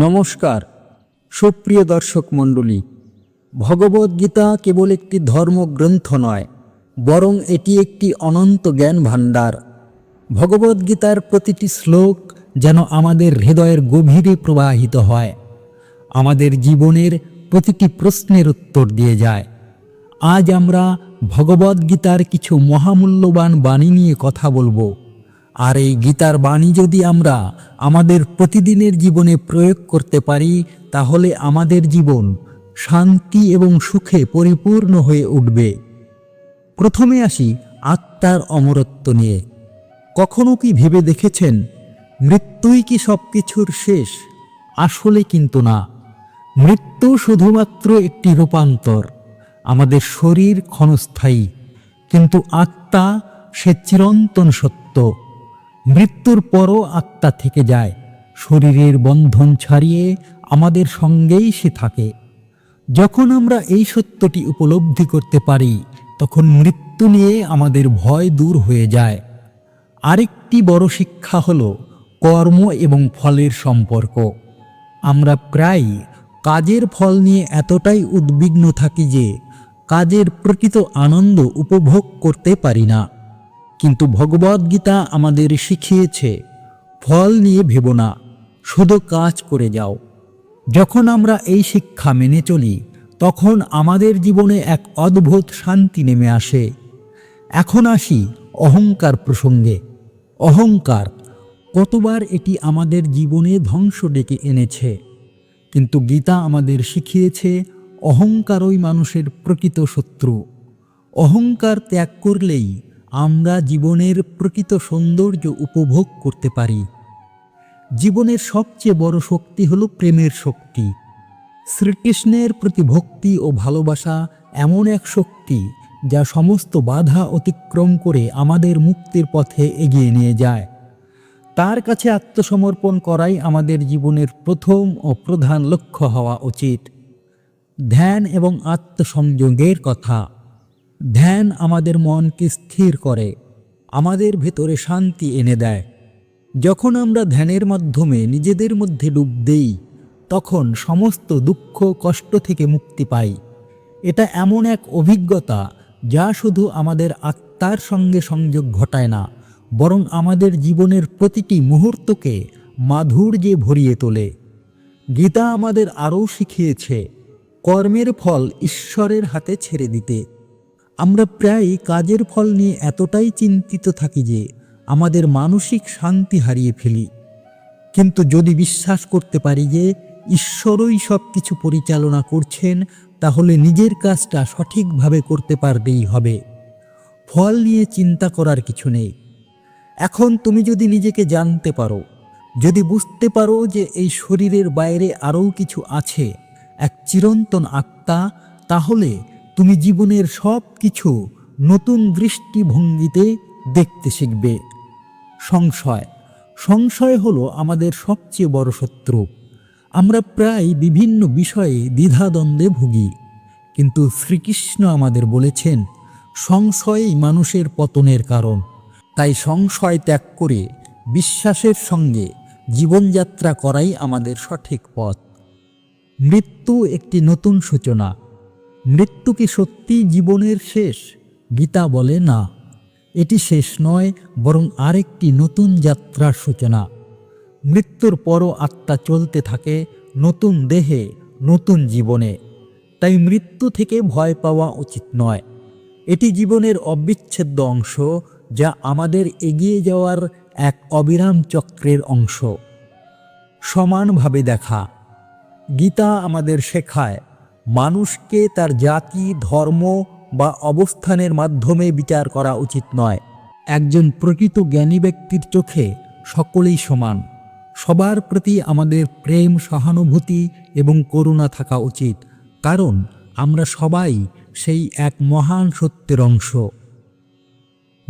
নমস্কার, সুপ্রিয় দর্শক মণ্ডলী। ভগবদ্গীতা কেবল একটি ধর্মগ্রন্থ নয়, বরং এটি একটি অনন্ত জ্ঞান ভাণ্ডার। ভগবদ্গীতার প্রতিটি শ্লোক যেন আমাদের হৃদয়ের গভীরে প্রবাহিত হয়, আমাদের জীবনের প্রতিটি প্রশ্নের উত্তর দিয়ে যায়। আজ আমরা ভগবদ্গীতার কিছু মহামূল্যবান বাণী নিয়ে কথা বলব। আর এই গীতার বাণী যদি আমরা আমাদের প্রতিদিনের জীবনে প্রয়োগ করতে পারি, তাহলে আমাদের জীবন শান্তি এবং সুখে পরিপূর্ণ হয়ে উঠবে। প্রথমে আসি আত্মার অমরত্ব নিয়ে। কখনো কি ভেবে দেখেছেন, মৃত্যুই কি সব কিছুর শেষ? আসলে কিন্তু না। মৃত্যু শুধুমাত্র একটি রূপান্তর, আমাদের শরীর ক্ষণস্থায়ী, কিন্তু আত্মা সে চিরন্তন সত্য। মৃত্যুর পরও আত্মা থেকে যায়। শরীরের বন্ধন ছাড়িয়ে আমাদের সঙ্গেই সে থাকে। যখন আমরা এই সত্যটি উপলব্ধি করতে পারি, তখন মৃত্যু নিয়ে আমাদের ভয় দূর হয়ে যায়। আরেকটি বড় শিক্ষা হল কর্ম এবং ফলের সম্পর্ক। আমরা প্রায় কাজের ফল নিয়ে এতটাই উদ্বিগ্ন থাকি যে, কাজের প্রকৃত আনন্দ উপভোগ করতে পারি না। কিন্তু ভগবদ্গীতা আমাদের শিখিয়েছে, ফল নিয়ে ভেব না, শুধু কাজ করে যাও। যখন আমরা এই শিক্ষা মেনে চলি, তখন আমাদের জীবনে এক অদ্ভুত শান্তি নেমে আসে। এখন আসি অহংকার প্রসঙ্গে। অহংকার, কতবার এটি আমাদের জীবনে ধ্বংস ডেকে এনেছে। কিন্তু গীতা আমাদের শিখিয়েছে, অহংকারই মানুষের প্রকৃত শত্রু। অহংকার ত্যাগ করলেই আমরা জীবনের প্রকৃত সৌন্দর্য উপভোগ করতে পারি। জীবনের সবচেয়ে বড় শক্তি হলো প্রেমের শক্তি। শ্রীকৃষ্ণের প্রতি ভক্তি ও ভালোবাসা এমন এক শক্তি যা সমস্ত বাধা অতিক্রম করে আমাদের মুক্তির পথে এগিয়ে নিয়ে যায়। তার কাছে আত্মসমর্পণ করাই আমাদের জীবনের প্রথম ও প্রধান লক্ষ্য হওয়া উচিত। ধ্যান এবং আত্মসংযোগের কথা। ধ্যান আমাদের মনকে স্থির করে, আমাদের ভেতরে শান্তি এনে দেয়। যখন আমরা ধ্যানের মাধ্যমে নিজেদের মধ্যে ডুব দেই, তখন সমস্ত দুঃখ, কষ্ট থেকে মুক্তি পাই। এটা এমন এক অভিজ্ঞতা যা শুধু আমাদের আত্মার সঙ্গে সংযোগ ঘটায় না, বরং আমাদের জীবনের প্রতিটি মুহূর্তকে মাধুর্যে ভরিয়ে তোলে। গীতা আমাদের আরও শিখিয়েছে, কর্মের ফল ঈশ্বরের হাতে ছেড়ে দিতে। আমরা প্রায় কাজের ফল নিয়ে এতটাই চিন্তিত থাকি যে আমাদের মানসিক শান্তি হারিয়ে ফেলি। কিন্তু যদি বিশ্বাস করতে পারি যে ঈশ্বরই সব কিছু পরিচালনা করছেন, তাহলে নিজের কাজটা সঠিকভাবে করতে পারলেই হবে। ফল নিয়ে চিন্তা করার কিছু নেই। এখন তুমি যদি নিজেকে জানতে পারো, যদি বুঝতে পারো যে এই শরীরের বাইরে আরও কিছু আছে, এক চিরন্তন আত্মা, তাহলে তুমি জীবনের সব কিছু নতুন দৃষ্টিভঙ্গিতে দেখতে শিখবে। সংশয়। সংশয় হলো আমাদের সবচেয়ে বড় শত্রু। আমরা প্রায় বিভিন্ন বিষয়ে দ্বিধাদ্বন্দ্বে ভুগি। কিন্তু শ্রীকৃষ্ণ আমাদের বলেছেন, সংশয়ই মানুষের পতনের কারণ। তাই সংশয় ত্যাগ করে বিশ্বাসের সঙ্গে জীবনযাত্রা করাই আমাদের সঠিক পথ। মৃত্যু একটি নতুন সূচনা। মৃত্যু কি সত্যি জীবনের শেষ? গীতা বলে না। এটি শেষ নয়, বরং আরেকটি নতুন যাত্রার সূচনা। মৃত্যুর পরও আত্মা চলতে থাকে নতুন দেহে, নতুন জীবনে। তাই মৃত্যু থেকে ভয় পাওয়া উচিত নয়। এটি জীবনের অবিচ্ছেদ্য অংশ, যা আমাদের এগিয়ে যাওয়ার এক অবিরাম চক্রের অংশ। সমানভাবে দেখা। গীতা আমাদের শেখায় মানুষকে তার জাতি, ধর্ম বা অবস্থানের মাধ্যমে বিচার করা উচিত নয়। একজন প্রকৃত জ্ঞানী ব্যক্তির চোখে সকলেই সমান। সবার প্রতি আমাদের প্রেম, সহানুভূতি এবং করুণা থাকা উচিত, কারণ আমরা সবাই সেই এক মহান সত্যের অংশ।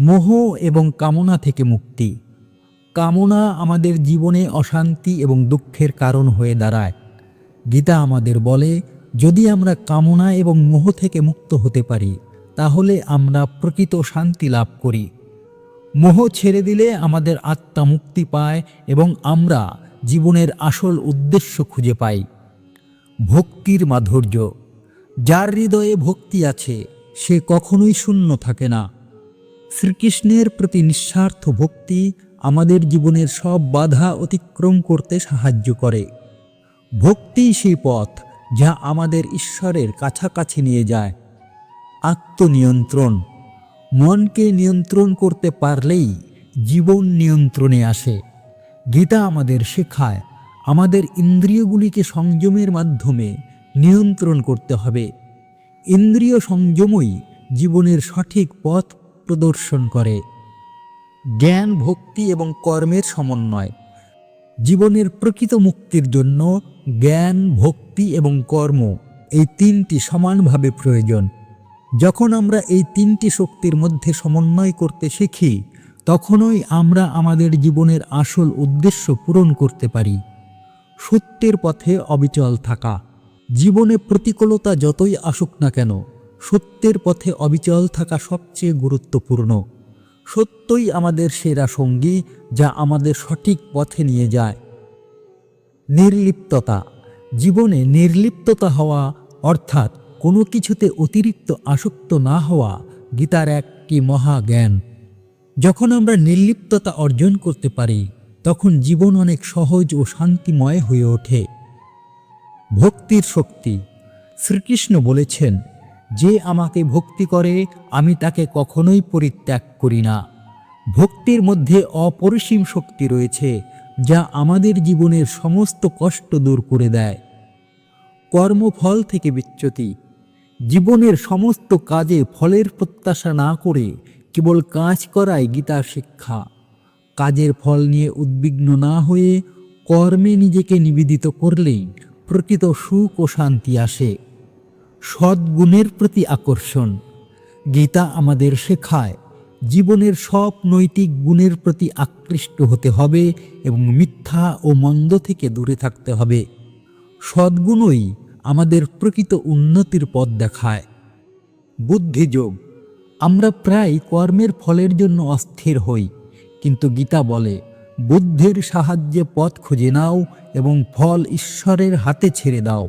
মোহ এবং কামনা থেকে মুক্তি। কামনা আমাদের জীবনে অশান্তি এবং দুঃখের কারণ হয়ে দাঁড়ায়। গীতা আমাদের বলে যদি আমরা কামনা এবং মোহ থেকে মুক্ত হতে পারি, তাহলে আমরা প্রকৃত শান্তি লাভ করি। মোহ ছেড়ে দিলে আমাদের আত্মা মুক্তি পায় এবং আমরা জীবনের আসল উদ্দেশ্য খুঁজে পাই। ভক্তির মাধুর্য। যার হৃদয়ে ভক্তি আছে, সে কখনোই শূন্য থাকে না। শ্রীকৃষ্ণের প্রতি নিঃস্বার্থ ভক্তি আমাদের জীবনের সব বাধা অতিক্রম করতে সাহায্য করে। ভক্তি সেই পথ যা আমাদের ঈশ্বরের কাছাকাছি নিয়ে যায়। আত্মনিয়ন্ত্রণ। মনকে নিয়ন্ত্রণ করতে পারলেই জীবন নিয়ন্ত্রণে আসে। গীতা আমাদের শেখায়, আমাদের ইন্দ্রিয়গুলিকে সংযমের মাধ্যমে নিয়ন্ত্রণ করতে হবে। ইন্দ্রিয় সংযমই জীবনের সঠিক পথ প্রদর্শন করে। জ্ঞান, ভক্তি এবং কর্মের সমন্বয়। জীবনের প্রকৃত মুক্তির জন্য জ্ঞান, ভক্তি এবং কর্ম এই তিনটি সমানভাবে প্রয়োজন। যখন আমরা এই তিনটি শক্তির মধ্যে সমন্বয় করতে শিখি, তখনই আমরা আমাদের জীবনের আসল উদ্দেশ্য পূরণ করতে পারি। সত্যের পথে অবিচল থাকা। জীবনে প্রতিকূলতা যতই আসুক না কেন, সত্যের পথে অবিচল থাকা সবচেয়ে গুরুত্বপূর্ণ। সত্যই আমাদের সেরা সঙ্গী যা আমাদের সঠিক পথে নিয়ে যায়। নির্লিপ্ততা। জীবনে নির্লিপ্ততা হওয়া, অর্থাৎ কোনো কিছুতে অতিরিক্ত আসক্ত না হওয়া, গীতার একটি মহা জ্ঞান। যখন আমরা নির্লিপ্ততা অর্জন করতে পারি, তখন জীবন অনেক সহজ ও শান্তিময় হয়ে ওঠে। ভক্তির শক্তি। শ্রীকৃষ্ণ বলেছেন যে আমাকে ভক্তি করে, আমি তাকে কখনোই পরিত্যাগ করি না। ভক্তির মধ্যে অপরিসীম শক্তি রয়েছে, যা আমাদের জীবনের সমস্ত কষ্ট দূর করে দেয়। কর্মফল থেকে বিচ্যুতি। জীবনের সমস্ত কাজে ফলের প্রত্যাশা না করে কেবল কাজ করাই গীতার শিক্ষা। কাজের ফল নিয়ে উদ্বিগ্ন না হয়ে কর্মে নিজেকে নিবেদিত করলেই প্রকৃত সুখ ও শান্তি আসে। সদ্গুণের প্রতি আকর্ষণ। গীতা আমাদের শেখায়, জীবনের সব নৈতিক গুণের প্রতি আকৃষ্ট হতে হবে এবং মিথ্যা ও মন্দ থেকে দূরে থাকতে হবে। সদ্গুণই আমাদের প্রকৃত উন্নতির পথ দেখায়। বুদ্ধিযোগ, আমরা প্রায় কর্মের ফলের জন্য অস্থির হই, কিন্তু গীতা বলে, বুদ্ধির সাহায্যে পথ খুঁজে নাও এবং ফল ঈশ্বরের হাতে ছেড়ে দাও।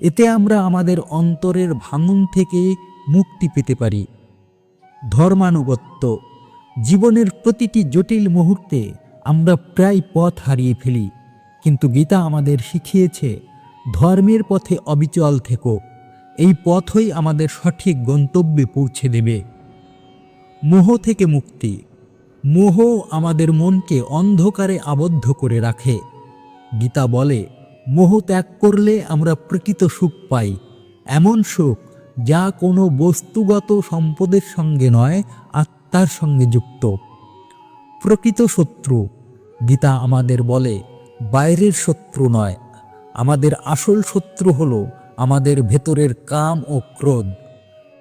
এতে আমরা আমাদের অন্তরের ভাঙন থেকে মুক্তি পেতে পারি। ধর্মানুগত্য, জীবনের প্রতিটি জটিল মুহূর্তে আমরা প্রায় পথ হারিয়ে ফেলি, কিন্তু গীতা আমাদের শিখিয়েছে, ধর্মের পথে অবিচল থেকো, এই পথই আমাদের সঠিক গন্তব্যে পৌঁছে দেবে। মোহ থেকে মুক্তি, মোহ আমাদের মনকে অন্ধকারে আবদ্ধ করে রাখে। গীতা বলে মোহ ত্যাগ করলে আমরা প্রকৃত সুখ পাই। এমন সুখ যা কোনো বস্তুগত সম্পদের সঙ্গে নয়, আত্মার সঙ্গে যুক্ত। প্রকৃত শত্রু, গীতা আমাদের বলে, বাইরের শত্রু নয়। আমাদের আসল শত্রু হলো আমাদের ভেতরের কাম ও ক্রোধ।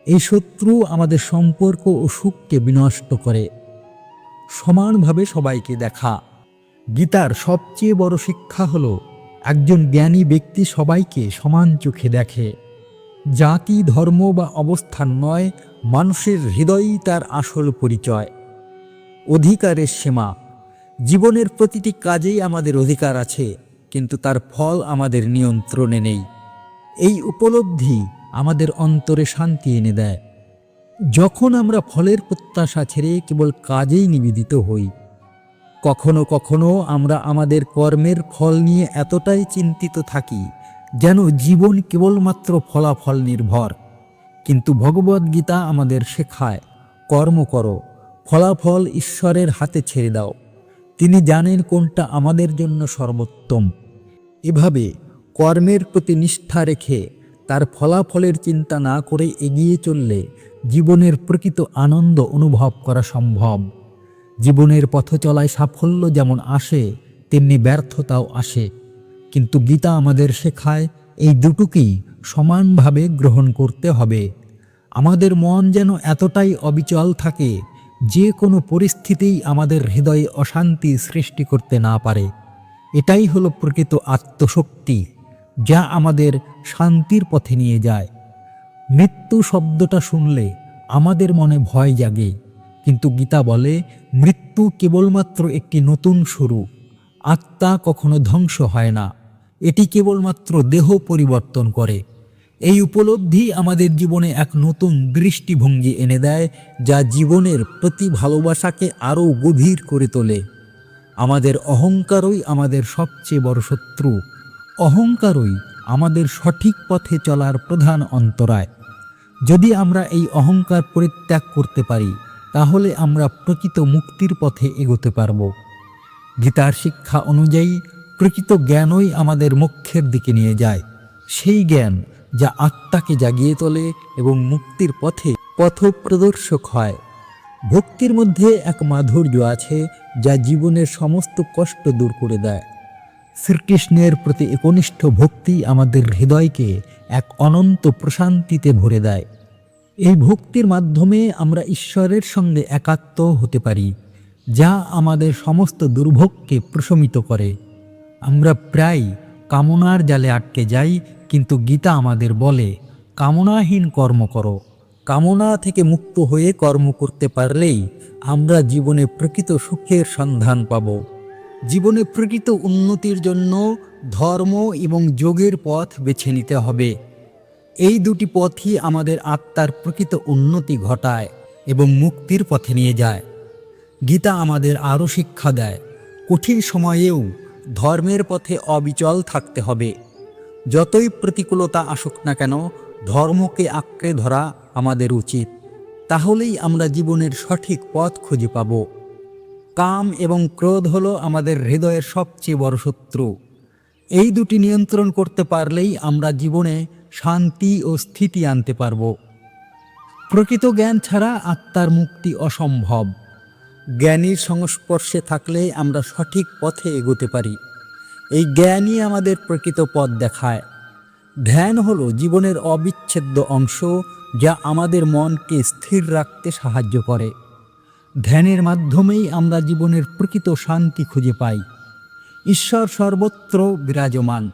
এই শত্রু আমাদের সম্পর্ক ও সুখকে বিনষ্ট করে। সমানভাবে সবাইকে দেখা। গীতার সবচেয়ে বড় শিক্ষা হলো একজন জ্ঞানী ব্যক্তি সবাইকে সমান চোখে দেখে। জাতি, ধর্ম বা অবস্থান নয়, মানুষের হৃদয়ই তার আসল পরিচয়। অধিকারের সীমা। জীবনের প্রতিটি কাজেই আমাদের অধিকার আছে, কিন্তু তার ফল আমাদের নিয়ন্ত্রণে নেই। এই উপলব্ধি আমাদের অন্তরে শান্তি এনে দেয়। যখন আমরা ফলের প্রত্যাশা ছেড়ে কেবল কাজেই নিবেদিত হই কখনো কখনো আমরা আমাদের কর্মের ফল নিয়ে এতটাই চিন্তিত থাকি যেন জীবন কেবলমাত্র ফলাফল নির্ভর। কিন্তু ভগবদ্গীতা আমাদের শেখায়, কর্ম করো, ফলাফল ঈশ্বরের হাতে ছেড়ে দাও। তিনি জানেন কোনটা আমাদের জন্য সর্বোত্তম। এভাবে কর্মের প্রতি নিষ্ঠা রেখে তার ফলাফলের চিন্তা না করে এগিয়ে চললে জীবনের প্রকৃত আনন্দ অনুভব করা সম্ভব। জীবনের পথ চলায় সাফল্য যেমন আসে, তেমনি ব্যর্থতাও আসে। কিন্তু গীতা আমাদের শেখায় এই দুটোকেই সমানভাবে গ্রহণ করতে হবে। আমাদের মন যেন এতটাই অবিচল থাকে, যে কোনো পরিস্থিতিই আমাদের হৃদয়ে অশান্তি সৃষ্টি করতে না পারে। এটাই হলো প্রকৃত আত্মশক্তি, যা আমাদের শান্তির পথে নিয়ে যায়। মৃত্যু শব্দটা শুনলে আমাদের মনে ভয় জাগে। কিন্তু গীতা বলে, মৃত্যু কেবলমাত্র একটি নতুন শুরু। আত্মা কখনো ধ্বংস হয় না। এটি কেবলমাত্র দেহ পরিবর্তন করে। এই উপলব্ধি আমাদের জীবনে এক নতুন দৃষ্টিভঙ্গি এনে দেয়, যা জীবনের প্রতি ভালোবাসাকে আরও গভীর করে তোলে। আমাদের অহংকারই আমাদের সবচেয়ে বড় শত্রু। অহংকারই আমাদের সঠিক পথে চলার প্রধান অন্তরায়। যদি আমরা এই অহংকার পরিত্যাগ করতে পারি তাহলে আমরা প্রকৃত মুক্তির পথে এগোতে পারব। গীতার শিক্ষা অনুযায়ী, প্রকৃত জ্ঞানই আমাদের মোক্ষের দিকে নিয়ে যায়। সেই জ্ঞান যা আত্মাকে জাগিয়ে তোলে এবং মুক্তির পথে পথপ্রদর্শক হয়। ভক্তির মধ্যে এক মাধুর্য আছে যা জীবনের সমস্ত কষ্ট দূর করে দেয়। শ্রীকৃষ্ণের প্রতি একনিষ্ঠ ভক্তি আমাদের হৃদয়কে এক অনন্ত প্রশান্তিতে ভরে দেয়। এই ভক্তির মাধ্যমে আমরা ঈশ্বরের সঙ্গে একাত্ম হতে পারি, যা আমাদের সমস্ত দুর্ভোগকে প্রশমিত করে। আমরা প্রায় কামনার জালে আটকে যাই, কিন্তু গীতা আমাদের বলে, কামনাহীন কর্ম করো। কামনা থেকে মুক্ত হয়ে কর্ম করতে পারলেই আমরা জীবনে প্রকৃত সুখের সন্ধান পাব। জীবনে প্রকৃত উন্নতির জন্য ধর্ম এবং যোগের পথ বেছে নিতে হবে। এই দুটি পথই আমাদের আত্মার প্রকৃত উন্নতি ঘটায় এবং মুক্তির পথে নিয়ে যায়। গীতা আমাদের আরও শিক্ষা দেয়, কঠিন সময়েও ধর্মের পথে অবিচল থাকতে হবে। যতই প্রতিকূলতা আসুক না কেন, ধর্মকে আঁকড়ে ধরা আমাদের উচিত। তাহলেই আমরা জীবনের সঠিক পথ খুঁজে পাব। কাম এবং ক্রোধ হলো আমাদের হৃদয়ের সবচেয়ে বড় শত্রু। এই দুটি নিয়ন্ত্রণ করতে পারলেই আমরা জীবনে শান্তি ও স্থিতি আনতে পারব। প্রকৃত জ্ঞান ছাড়া আত্মার মুক্তি অসম্ভব। জ্ঞানীর সংস্পর্শে থাকলে আমরা সঠিক পথে এগোতে পারি। এই জ্ঞানই আমাদের প্রকৃত পথ দেখায়। ধ্যান হল জীবনের অবিচ্ছেদ্য অংশ যা আমাদের মনকে স্থির রাখতে সাহায্য করে। ধ্যানের মাধ্যমেই আমরা জীবনের প্রকৃত শান্তি খুঁজে পাই। ঈশ্বর সর্বত্র বিরাজমান।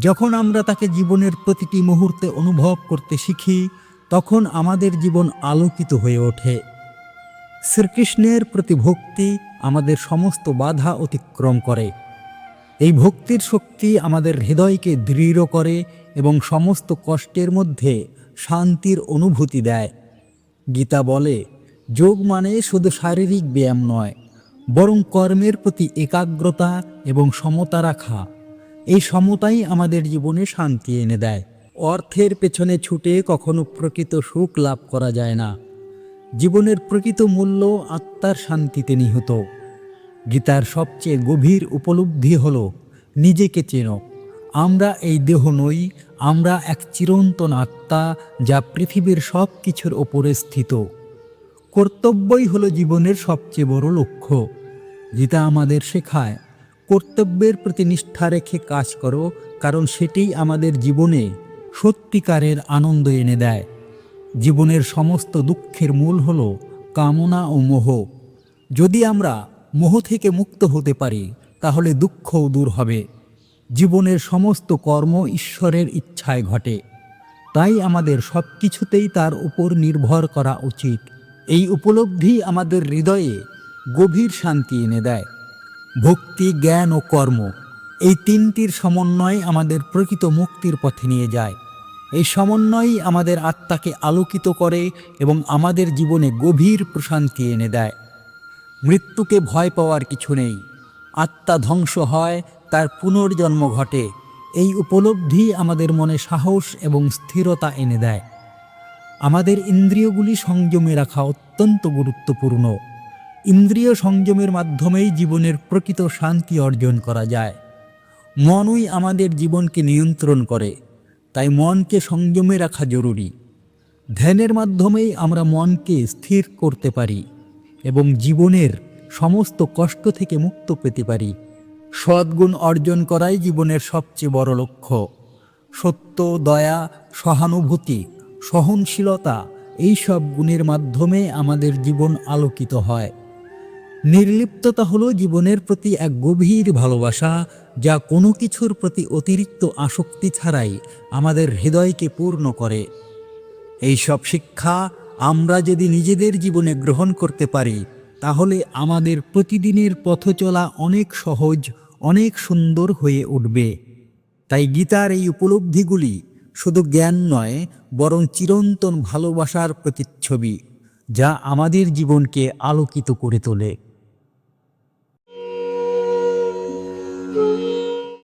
যখন আমরা তাকে জীবনের প্রতিটি মুহূর্তে অনুভব করতে শিখি, তখন আমাদের জীবন আলোকিত হয়ে ওঠে। শ্রীকৃষ্ণের প্রতি ভক্তি আমাদের সমস্ত বাধা অতিক্রম করে। এই ভক্তির শক্তি আমাদের হৃদয়কে দৃঢ় করে এবং সমস্ত কষ্টের মধ্যে শান্তির অনুভূতি দেয়। গীতা বলে, যোগ মানে শুধু শারীরিক ব্যায়াম নয়, বরং কর্মের প্রতি একাগ্রতা এবং সমতা রাখা। এই সমতাই আমাদের জীবনে শান্তি এনে দেয়। অর্থের পেছনে ছুটে কখনো প্রকৃত সুখ লাভ করা যায় না। জীবনের প্রকৃত মূল্য আত্মার শান্তিতে নিহত। গীতার সবচেয়ে গভীর উপলব্ধি হল, নিজেকে চেনো। আমরা এই দেহ নই, আমরা এক চিরন্তন আত্মা যা পৃথিবীর সব কিছুর ওপরে স্থিত। কর্তব্যই হলো জীবনের সবচেয়ে বড় লক্ষ্য। গীতা আমাদের শেখায় কর্তব্যের প্রতি নিষ্ঠা রেখে কাজ করো, কারণ সেটিই আমাদের জীবনে সত্যিকারের আনন্দ এনে দেয়। জীবনের সমস্ত দুঃখের মূল হল কামনা ও মোহ। যদি আমরা মোহ থেকে মুক্ত হতে পারি, তাহলে দুঃখও দূর হবে। জীবনের সমস্ত কর্ম ঈশ্বরের ইচ্ছায় ঘটে। তাই আমাদের সব কিছুতেই তার উপর নির্ভর করা উচিত। এই উপলব্ধি আমাদের হৃদয়ে গভীর শান্তি এনে দেয়। ভক্তি, জ্ঞান ও কর্ম এই তিনটির সমন্বয় আমাদের প্রকৃত মুক্তির পথে নিয়ে যায়। এই সমন্বয়ই আমাদের আত্মাকে আলোকিত করে এবং আমাদের জীবনে গভীর প্রশান্তি এনে দেয়। মৃত্যুকে ভয় পাওয়ার কিছু নেই। আত্মা ধ্বংস হয়, তার পুনর্জন্ম ঘটে। এই উপলব্ধি আমাদের মনে সাহস এবং স্থিরতা এনে দেয়। আমাদের ইন্দ্রিয়গুলি সংযমে রাখা অত্যন্ত গুরুত্বপূর্ণ। ইন্দ্রিয় সংযমের মাধ্যমেই জীবনের প্রকৃত শান্তি অর্জন করা যায়। মনই আমাদের জীবনকে নিয়ন্ত্রণ করে, তাই মনকে সংযমে রাখা জরুরি। ধ্যানের মাধ্যমেই আমরা মনকে স্থির করতে পারি এবং জীবনের সমস্ত কষ্ট থেকে মুক্ত পেতে পারি। সদ্গুণ অর্জন করাই জীবনের সবচেয়ে বড় লক্ষ্য। সত্য, দয়া, সহানুভূতি, সহনশীলতা এই সব গুণের মাধ্যমে আমাদের জীবন আলোকিত হয়। নির্লিপ্ততা হলো জীবনের প্রতি এক গভীর ভালোবাসা, যা কোনো কিছুর প্রতি অতিরিক্ত আসক্তি ছাড়াই আমাদের হৃদয়কে পূর্ণ করে। এই সব শিক্ষা আমরা যদি নিজেদের জীবনে গ্রহণ করতে পারি, তাহলে আমাদের প্রতিদিনের পথ চলা অনেক সহজ, অনেক সুন্দর হয়ে উঠবে। তাই গীতার এই উপলব্ধিগুলি শুধু জ্ঞান নয়, বরং চিরন্তন ভালোবাসার প্রতিচ্ছবি, যা আমাদের জীবনকে আলোকিত করে তোলে। Ooh.